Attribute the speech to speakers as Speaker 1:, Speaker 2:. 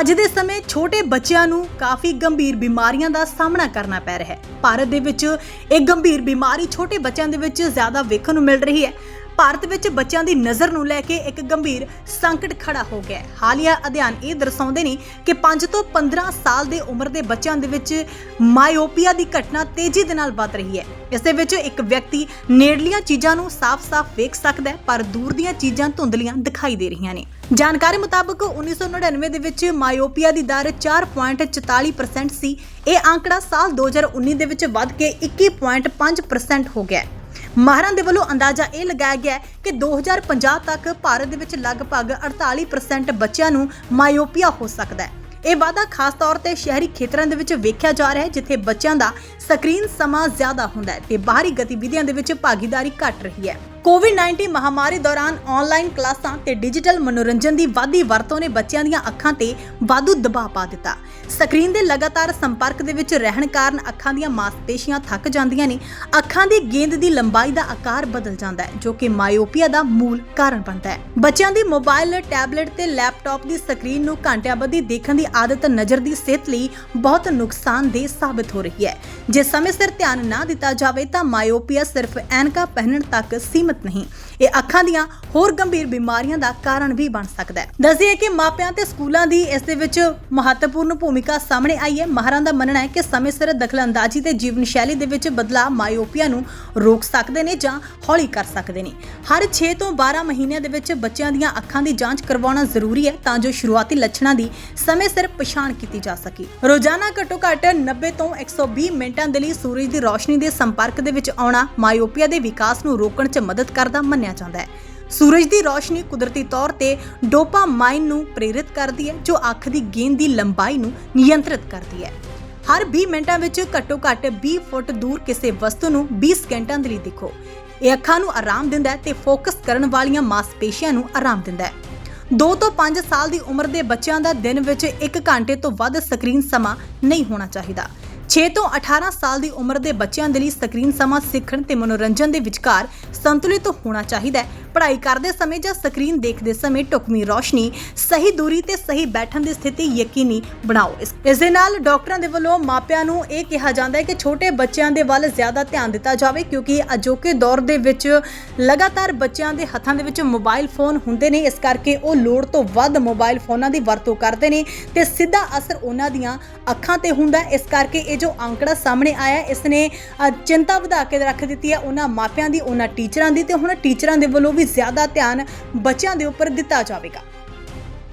Speaker 1: ਅੱਜ ਦੇ ਸਮੇਂ ਛੋਟੇ ਬੱਚਿਆਂ ਨੂੰ ਕਾਫੀ ਗੰਭੀਰ ਬਿਮਾਰੀਆਂ ਦਾ ਸਾਹਮਣਾ ਕਰਨਾ ਪੈ ਰਿਹਾ ਹੈ। ਭਾਰਤ ਦੇ ਵਿੱਚ ਇਹ ਗੰਭੀਰ ਬਿਮਾਰੀ ਛੋਟੇ ਬੱਚਿਆਂ ਦੇ ਵਿੱਚ ਜ਼ਿਆਦਾ ਵੇਖਣ ਨੂੰ ਮਿਲ ਰਹੀ ਹੈ। ਭਾਰਤ ਵਿੱਚ ਬੱਚਿਆਂ ਦੀ ਨਜ਼ਰ ਨੂੰ ਲੈ ਕੇ ਇੱਕ ਗੰਭੀਰ ਸੰਕਟ ਖੜਾ ਹੋ ਗਿਆ ਹੈ। ਹਾਲੀਆ ਅਧਿਐਨ ਇਹ ਦਰਸਾਉਂਦੇ ਨੇ ਕਿ 5 ਤੋਂ 15 ਸਾਲ ਦੇ ਉਮਰ ਦੇ ਬੱਚਿਆਂ ਦੇ ਵਿੱਚ ਮਾਇਓਪੀਆ ਦੀ ਘਟਨਾ ਤੇਜ਼ੀ ਦੇ ਨਾਲ ਵੱਧ ਰਹੀ ਹੈ। ਇਸ ਦੇ ਵਿੱਚ ਇੱਕ ਵਿਅਕਤੀ ਨੇੜਲੀਆਂ ਚੀਜ਼ਾਂ ਨੂੰ ਸਾਫ਼-ਸਾਫ਼ ਵੇਖ ਸਕਦਾ ਹੈ, ਪਰ ਦੂਰ ਦੀਆਂ ਚੀਜ਼ਾਂ ਧੁੰਦਲੀਆਂ ਦਿਖਾਈ ਦੇ ਰਹੀਆਂ ਨੇ। ਜਾਣਕਾਰੀ ਮੁਤਾਬਕ 1999 ਦੇ ਵਿੱਚ ਮਾਇਓਪੀਆ ਦੀ ਦਰ 4.44% ਸੀ। ਇਹ ਅੰਕੜਾ ਸਾਲ 2019 ਦੇ ਵਿੱਚ ਵੱਧ ਕੇ 21.5% ਹੋ ਗਿਆ ਮਾਹਰਾਂ ਦੇ ਵੱਲੋਂ ਅੰਦਾਜ਼ਾ ਇਹ ਲਗਾਇਆ ਗਿਆ ਹੈ ਕਿ 2050 ਤੱਕ ਭਾਰਤ ਦੇ ਵਿੱਚ ਲਗਭਗ 48% ਬੱਚਿਆਂ ਨੂੰ ਮਾਇਓਪੀਆ ਹੋ ਸਕਦਾ ਹੈ। ਇਹ ਵਾਧਾ ਖਾਸ ਤੌਰ ਤੇ ਸ਼ਹਿਰੀ ਖੇਤਰਾਂ ਦੇ ਵਿੱਚ ਵੇਖਿਆ ਜਾ ਰਿਹਾ ਹੈ, ਜਿੱਥੇ ਬੱਚਿਆਂ ਦਾ ਸਕਰੀਨ ਸਮਾਂ ਜ਼ਿਆਦਾ ਹੁੰਦਾ ਹੈ ਤੇ ਬਾਹਰੀ ਗਤੀਵਿਧੀਆਂ ਦੇ ਵਿੱਚ ਭਾਗੀਦਾਰੀ ਘਟ ਰਹੀ ਹੈ। ਕੋਵਿਡ-19 ਮਹਾਮਾਰੀ ਦੌਰਾਨ ਆਨਲਾਈਨ ਕਲਾਸਾਂ ਤੇ ਡਿਜੀਟਲ ਮਨੋਰੰਜਨ ਦੀ ਵਾਧੀ ਵਰਤੋਂ ਨੇ ਬੱਚਿਆਂ ਦੀਆਂ ਅੱਖਾਂ ਤੇ ਵਾਧੂ ਦਬਾਅ ਪਾ ਦਿੱਤਾ। ਸਕਰੀਨ ਦੇ ਲਗਾਤਾਰ ਸੰਪਰਕ ਦੇ ਵਿੱਚ ਰਹਿਣ ਕਾਰਨ ਅੱਖਾਂ ਦੀਆਂ ਮਾਸਪੇਸ਼ੀਆਂ ਥੱਕ ਜਾਂਦੀਆਂ ਨੇ। ਅੱਖਾਂ ਦੀ ਗੇਂਦ ਦੀ ਲੰਬਾਈ ਦਾ ਆਕਾਰ ਬਦਲ ਜਾਂਦਾ ਹੈ, ਜੋ ਕਿ ਮਾਇਓਪੀਆ ਦਾ ਮੂਲ ਕਾਰਨ ਬਣਦਾ ਹੈ। ਬੱਚਿਆਂ ਦੀ ਮੋਬਾਈਲ, ਟੈਬਲੇਟ ਤੇ ਲੈਪਟਾਪ ਦੀ ਸਕਰੀਨ ਨੂੰ ਘੰਟਿਆਂ ਬੱਧੀ ਦੇਖਣ ਦੀ ਆਦਤ ਨਜ਼ਰ ਦੀ ਸਿਹਤ ਲਈ ਬਹੁਤ ਨੁਕਸਾਨਦੇਹ ਸਾਬਤ ਹੋ ਰਹੀ ਹੈ। ਜੇ ਸਮੇਂ ਸਿਰ ਧਿਆਨ ਨਾ ਦਿੱਤਾ ਜਾਵੇ ਤਾਂ ਮਾਇਓਪੀਆ ਸਿਰਫ ਐਨਕਾ ਪਹਿਨਣ ਤੱਕ ਸੀਮਿਤ ਨਹੀਂ। ਇਹ ਅੱਖਾਂ ਦੀਆਂ ਹੋਰ ਗੰਭੀਰ ਬਿਮਾਰੀਆਂ ਦਾ ਕਾਰਨ ਵੀ ਬਣ ਸਕਦਾ ਹੈ। ਦੱਸੀਏ ਕਿ ਮਾਪਿਆਂ ਤੇ ਸਕੂਲਾਂ ਦੀ ਇਸ ਦੇ ਵਿੱਚ ਮਹੱਤਵਪੂਰਨ ਭੂਮਿਕਾ ਸਾਹਮਣੇ ਆਈ ਹੈ। ਮਾਹਰਾਂ ਦਾ ਮੰਨਣਾ ਹੈ ਕਿ ਸਮੇਂ ਸਿਰ ਦਖਲਅੰਦਾਜ਼ੀ ਤੇ ਜੀਵਨ ਸ਼ੈਲੀ ਦੇ ਵਿੱਚ ਬਦਲਾਅ ਮਾਇਓਪੀਆ ਨੂੰ ਰੋਕ ਸਕਦੇ ਨੇ ਜਾਂ ਹੌਲੀ ਕਰ ਸਕਦੇ ਨੇ। ਹਰ 6 ਤੋਂ 12 ਮਹੀਨਿਆਂ ਦੇ ਵਿੱਚ ਬੱਚਿਆਂ ਦੀਆਂ ਅੱਖਾਂ ਦੀ ਜਾਂਚ ਕਰਵਾਉਣਾ ਜ਼ਰੂਰੀ ਹੈ ਤਾਂ ਜੋ ਸ਼ੁਰੂਆਤੀ ਲੱਛਣਾਂ ਦੀ ਸਮੇਂ ਸਿਰ ਪਛਾਣ ਕੀਤੀ ਜਾ ਸਕੇ। ਰੋਜ਼ਾਨਾ ਘੱਟੋ ਘੱਟ 90 ਤੋਂ 120 ਮਿੰਟਾਂ ਦੇ ਲਈ ਸੂਰਜ ਦੀ ਰੋਸ਼ਨੀ ਦੇ ਸੰਪਰਕ ਦੇ ਵਿੱਚ ਆਉਣਾ ਮਾਇਓਪੀਆ ਦੇ ਵਿਕਾਸ ਨੂੰ ਰੋਕਣ 'ਚ ਮਦਦ ਕਰਦਾ ਮੰਨਿਆ ਜਾਂਦਾ ਹੈ। ਸੂਰਜ ਦੀ ਰੋਸ਼ਨੀ ਕੁਦਰਤੀ ਤੌਰ ਤੇ ਡੋਪਾਮਾਈਨ ਨੂੰ ਪ੍ਰੇਰਿਤ ਕਰਦੀ ਹੈ, ਜੋ ਅੱਖ ਦੀ ਗੇਂਦ ਦੀ ਲੰਬਾਈ ਨੂੰ ਨਿਯੰਤਰਿਤ ਕਰਦੀ ਹੈ। ਹਰ 20 ਮਿੰਟਾਂ ਵਿੱਚ ਘੱਟੋ ਘੱਟ 20 ਫੁੱਟ ਦੂਰ ਕਿਸੇ ਵਸਤੂ ਨੂੰ 20 ਸਕਿੰਟਾਂ ਦੇ ਲਈ ਦੇਖੋ। ਇਹ ਅੱਖਾਂ ਨੂੰ ਆਰਾਮ ਦਿੰਦਾ ਹੈ ਤੇ ਫੋਕਸ ਕਰਨ ਵਾਲੀਆਂ ਮਾਸਪੇਸ਼ੀਆਂ ਨੂੰ ਆਰਾਮ ਦਿੰਦਾ ਹੈ। 2 ਤੋਂ 5 ਸਾਲ ਦੀ ਉਮਰ ਦੇ ਬੱਚਿਆਂ ਦਾ ਦਿਨ ਵਿੱਚ 1 ਘੰਟੇ ਤੋਂ ਵੱਧ ਸਕਰੀਨ ਸਮਾਂ ਨਹੀਂ ਹੋਣਾ ਚਾਹੀਦਾ। 6 ਤੋਂ 18 ਸਾਲ ਦੀ ਉਮਰ ਦੇ ਬੱਚਿਆਂ ਦੇ ਲਈ ਸਕਰੀਨ ਸਮਾਂ ਸਿੱਖਣ ਤੇ ਮਨੋਰੰਜਨ ਦੇ ਵਿਚਕਾਰ ਸੰਤੁਲਿਤ ਹੋਣਾ ਚਾਹੀਦਾ ਹੈ। ਪੜ੍ਹਾਈ ਕਰਦੇ ਸਮੇਂ ਜਾਂ ਸਕਰੀਨ ਦੇਖਦੇ ਸਮੇਂ ਢੁਕਵੀਂ ਰੋਸ਼ਨੀ, ਸਹੀ ਦੂਰੀ ਤੇ ਸਹੀ ਬੈਠਣ ਦੀ ਸਥਿਤੀ ਯਕੀਨੀ ਬਣਾਓ। ਇਸ ਇਸ ਦੇ ਨਾਲ ਡਾਕਟਰਾਂ ਦੇ ਵੱਲੋਂ ਮਾਪਿਆਂ ਨੂੰ ਇਹ ਕਿਹਾ ਜਾਂਦਾ ਹੈ ਕਿ ਛੋਟੇ ਬੱਚਿਆਂ ਦੇ ਵੱਲ ਜ਼ਿਆਦਾ ਧਿਆਨ ਦਿੱਤਾ ਜਾਵੇ ਕਿਉਂਕਿ ਅਜੋਕੇ ਦੌਰ ਦੇ ਵਿੱਚ ਲਗਾਤਾਰ ਬੱਚਿਆਂ ਦੇ ਹੱਥਾਂ ਦੇ ਵਿੱਚ ਮੋਬਾਈਲ ਫੋਨ ਹੁੰਦੇ ਨੇ, ਇਸ ਕਰਕੇ ਉਹ ਲੋੜ ਤੋਂ ਵੱਧ ਮੋਬਾਈਲ ਫੋਨਾਂ ਦੀ ਵਰਤੋਂ ਕਰਦੇ ਨੇ ਤੇ ਸਿੱਧਾ ਅਸਰ ਉਹਨਾਂ ਦੀਆਂ ਅੱਖਾਂ ਤੇ ਹੁੰਦਾ ਇਸ ਕਰਕੇ ਇਹ ਜੋ ਅੰਕੜਾ ਸਾਹਮਣੇ ਆਇਆ ਇਸ ਨੇ ਚਿੰਤਾ ਵਧਾ ਕੇ ਰੱਖ ਦਿੱਤੀ ਹੈ। ਉਹਨਾਂ ਮਾਪਿਆਂ ਦੀ, ਉਹਨਾਂ ਟੀਚਰਾਂ ਦੀ ਤੇ ਹੁਣ ਟੀਚਰਾਂ ਦੇ ਵੱਲੋਂ ਵੀ ਵੀ ਜ਼ਿਆਦਾ ਧਿਆਨ ਬੱਚਿਆਂ ਦੇ ਉੱਪਰ ਦਿੱਤਾ ਜਾਵੇਗਾ।